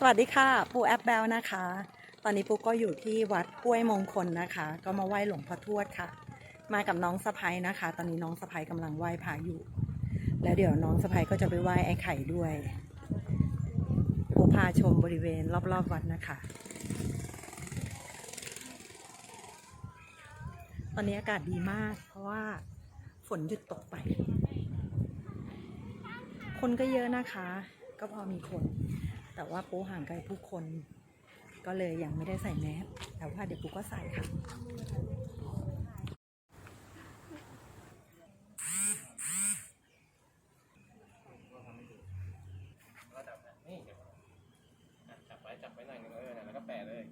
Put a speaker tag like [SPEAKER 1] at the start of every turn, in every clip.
[SPEAKER 1] สวัสดีค่ะปูแอปแบลนะคะ ตอนนี้ปูก็อยู่ที่วัดห้วยมงคลนะคะ ก็มาไหว้หลวงพ่อทวดค่ะ มากับน้องสะพ้ยนะคะ ตอนนี้น้องสะพ้ยกำลังไหว้พระอยู่ แล้วเดี๋ยวน้องสะพ้ยก็จะไปไหว้ไอ้ไข่ด้วยปูพาชมบริเวณรอบๆวัดนะคะ ตอนนี้อากาศดีมาก เพราะว่าฝนหยุดตกไป คนก็เยอะนะคะ ก็พอมีคน แต่ว่าปูห่างไกลผู้คน ก็เลยยังไม่ได้ใส่แมสแต่ว่าเดี๋ยวปูก็ใส่ค่ะ
[SPEAKER 2] จับไว้จับไว้หน่อยนึงเออแล้วก็แปะเลย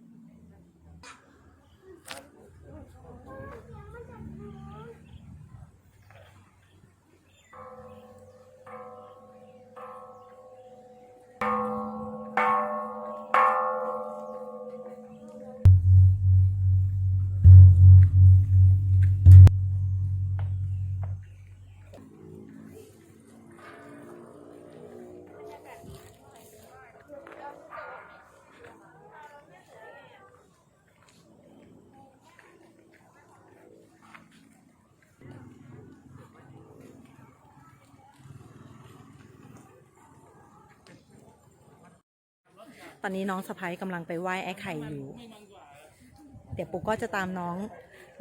[SPEAKER 1] ตอนนี้น้องสะพ้ยกำลังไปไหว้ไอ้ไข่อยู่ เดี๋ยวปุ๊กก็จะตามน้อง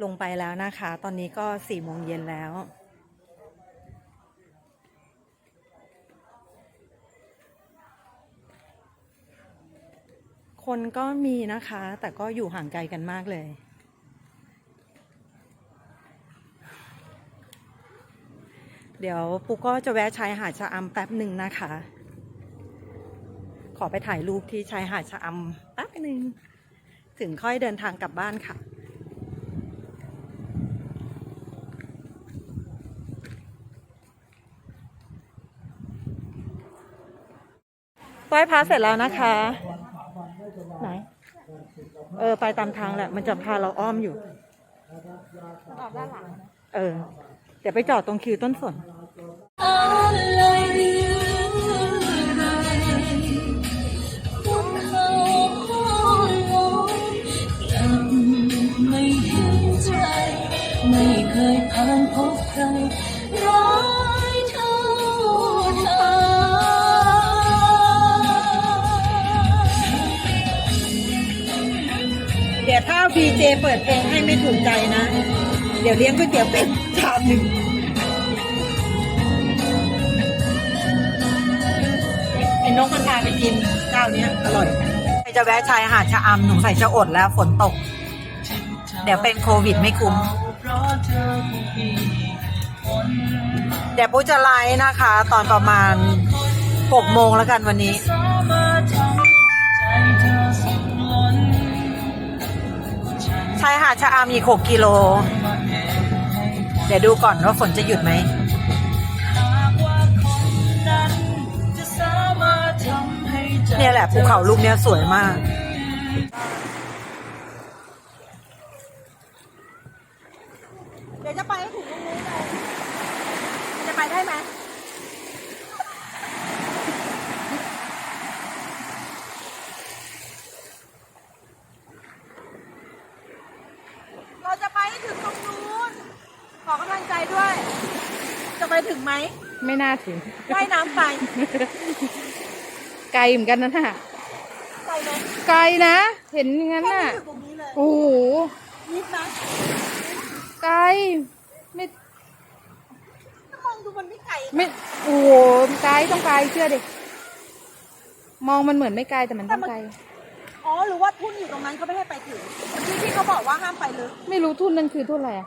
[SPEAKER 1] ลงไปแล้วนะคะ ตอนนี้ก็สี่โมงเย็นแล้ว คนก็มีนะคะ แต่ก็อยู่ห่างไกลกันมากเลยเดี๋ยวปุ๊กก็จะแวะชายหาดชะอำแป๊บหนึ่งนะคะ อไปถ่ายรูปที่ชายหาดชะอำแป๊บหนึ่งถึงค่อยเดินทางกลับบ้านค่ะไหว้พระเสร็จแล้วนะคะ ไหน เออ ไปตามทางแหละ มันจะพาเราอ้อมอยู่
[SPEAKER 3] ออกด้านหลัง
[SPEAKER 1] เออ เดี๋ยวไปจอดตรงคิวต้นสน
[SPEAKER 3] อะไเคยผ่านพบใครร้ายเท่าเธอ
[SPEAKER 1] เดี๋ยวถ้าพีเจเปิดเพลงให้ไม่ถูกใจนะ เดี๋ยวเลี้ยงก๋วยเตี๋ยวเป็ดชามหนึ่งไอ้นกมันพาไปกินเจ้าเนี้ยอร่อย ใครจะแวะชายหาดชะอำหนูใส่จะอดแล้วฝนตก เดี๋ยวเป็นโควิดไม่คุ้ม เดี๋ยวปุ๊จะไลฟ์นะคะ ตอนประมาณ6โมงแล้วกันวันนี้ ชายหาดชะอำอีก6กิโล เดี๋ยวดูก่อนว่าฝนจะหยุดไหมเนี่ยแหละภูเขาลูกเนี้ยสวยมาก เดี๋ยวจะไปให้ถึงตรงนู้นเลยจะไปได้ไหมเราจะไปให้ถึงตรงนู้นขอกำลังใจด้วย จะไปถึงไหม
[SPEAKER 4] ไม่น่าถึง
[SPEAKER 1] ว่ายน้ำไป
[SPEAKER 4] ไกลเหมือนกันนะน่ะ
[SPEAKER 1] ไปไหม
[SPEAKER 4] ไกลนะ เห็นอย่างนั้น
[SPEAKER 1] แค่
[SPEAKER 4] น่ะ
[SPEAKER 1] นี้อยู่ตรงนี้เลย
[SPEAKER 4] โอ้โห
[SPEAKER 1] นิดนะ
[SPEAKER 4] ไกลไม่
[SPEAKER 1] ถ้ามองดูมันไม่ไกล
[SPEAKER 4] ไม่โอ้โหไกลต้องไกลเชื่อดิมองมันเหมือนไม่ไกลแต่มันต้องไกล
[SPEAKER 1] อ๋อหรือว่าทุ่นอยู่ตรงนั้นเขาไม่ให้ไปถึงเมื่อกี้ที่เขาบอกว่าห้ามไปลึก
[SPEAKER 4] ไม่รู้ทุ่นนั่นคือทุ่นอะไรอะ